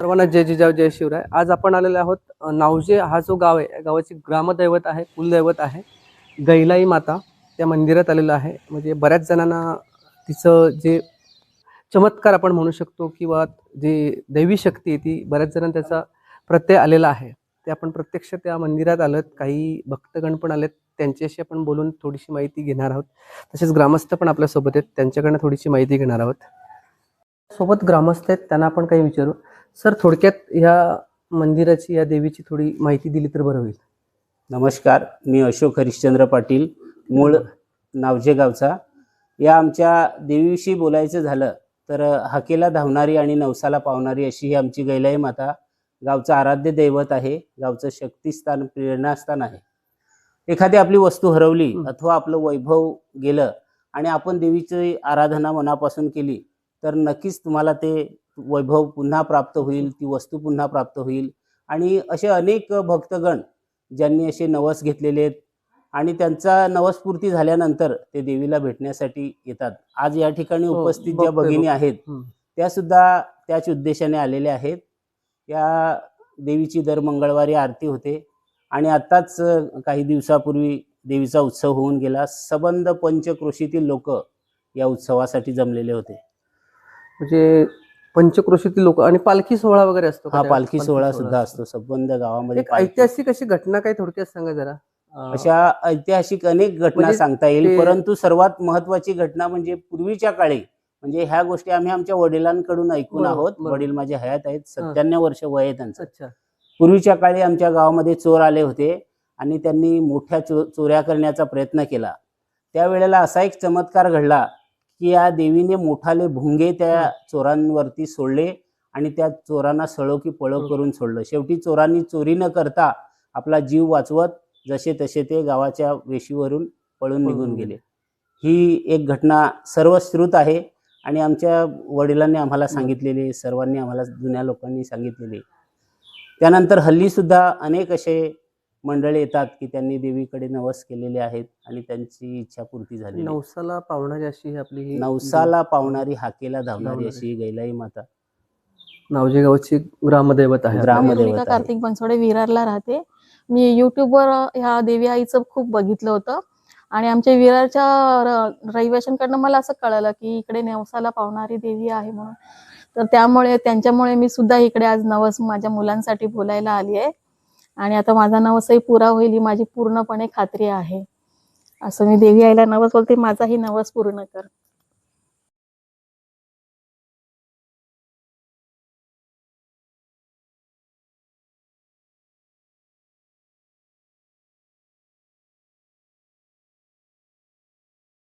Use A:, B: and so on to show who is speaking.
A: सर्वांना जय जिजाऊ जय शिवराय. आज आपण आलेलो आहोत नावजे हा जो गाव आहे या गावाची ग्रामदैवत आहे कुलदैवत आहे गैलाई माता. त्या मंदिरात आलेलं आहे. म्हणजे बऱ्याच जणांना तिचं जे चमत्कार आपण म्हणू शकतो किंवा जे दैवी शक्ती आहे ती बऱ्याच जणांना त्याचा प्रत्यय आलेला आहे. ते आपण प्रत्यक्ष त्या मंदिरात आलोत. काही भक्तगण पण आलेत. त्यांच्याशी आपण बोलून थोडीशी माहिती घेणार आहोत. तसेच ग्रामस्थ पण आपल्यासोबत आहेत. त्यांच्याकडनं थोडीशी माहिती घेणार आहोत. सोबत ग्रामस्थ आहेत त्यांना आपण काही विचारू. सर थोडक्यात ह्या मंदिराची या देवीची थोडी माहिती दिली तर बरं होईल.
B: नमस्कार मी अशोक हरिश्चंद्र पाटील मूळ नावजे गावचा या आमच्या देवीविषयी बोलायचं झालं तर हाकेला धावणारी आणि नवसाला पावणारी अशी ही आमची गैलाई माता गावचं आराध्य दैवत आहे गावचं शक्तिस्थान प्रेरणास्थान आहे. एखादी आपली वस्तू हरवली. अथवा आपलं वैभव गेलं आणि आपण देवीची आराधना मनापासून केली तर नक्कीच तुम्हाला ते वैभव पुन्हा प्राप्त होईल ती वस्तू पुन्हा प्राप्त होईल. आणि असे अनेक भक्तगण ज्यांनी असे नवस घेतलेले आहेत आणि त्यांचा नवसपूर्ती झाल्यानंतर ते देवीला भेटण्यासाठी येतात. आज या ठिकाणी
A: हो,
B: उपस्थित ज्या भगिनी आहेत. त्या सुद्धा त्याच उद्देशाने आलेल्या आहेत. या देवीची दर मंगळवारी आरती होते आणि आत्ताच काही दिवसापूर्वी देवीचा उत्सव होऊन गेला. सबंध पंचक्रोशीतील लोक या उत्सवासाठी जमलेले होते.
A: म्हणजे पंचक्रोशीतील लोक आणि पालखी सोहळा वगैरे असतो
B: हा? पालखी सोहळा सुद्धा असतो सबंध गावामध्ये
A: एक ऐतिहासिक अशी घटना काही थोडक्यात सांगा जरा.
B: अशा ऐतिहासिक अनेक घटना
A: म्हणजे
B: सांगता येईल परंतु सर्वात महत्वाची घटना म्हणजे पूर्वीच्या काळी म्हणजे ह्या गोष्टी आम्ही आमच्या वडिलांकडून ऐकून आहोत. वडील माझे हयात आहेत सत्त्याण्णव वर्ष वय आहे त्यांचं. पूर्वीच्या काळी आमच्या गावामध्ये चोर आले होते आणि त्यांनी मोठ्या चोऱ्या करण्याचा प्रयत्न केला. त्यावेळेला असा एक चमत्कार घडला की या देवीने मोठाले भुंगे त्या चोरांवरती सोडले आणि त्या चोरांना सळो की पळो. करून सोडलं. शेवटी चोरांनी चोरी न करता आपला जीव वाचवत जसे तसे ते गावाच्या वेशीवरून पळून निघून गेले. ही एक घटना सर्वश्रुत आहे आणि आमच्या वडिलांनी आम्हाला सांगितलेली सर्वांनी आम्हाला जुन्या लोकांनी सांगितलेली. त्यानंतर हल्ली सुद्धा अनेक असे मंडळी येतात की त्यांनी देवीकडे नवस केलेले आहेत आणि त्यांची इच्छा पूर्ती झाली.
A: नवसाला पावणारी अशी आपली ही
B: नवसाला पावणारी हाकेला धावणारी. अशी ही गैलाई माता
A: नावजे गावाची ग्रामदैवत आहे.
B: ग्रामदैवत आहे.
C: कार्तिक बनसोडे विरारला राहते मी युट्यूबवर ह्या देवी आईचं खूप बघितलं होतं आणि आमच्या विरारच्या र- रहिवाशांकडनं मला असं कळलं की इकडे नवसाला पावणारी देवी आहे म्हणून तर त्यामुळे त्यांच्यामुळे मी सुद्धा इकडे आज नवस माझ्या मुलांसाठी बोलायला आली आहे आणि आता माझा नवसही पुरा होईल ही माझी पूर्णपणे खात्री आहे. असं मी देवी आईला नवस बोलते माझाही नवस पूर्ण कर.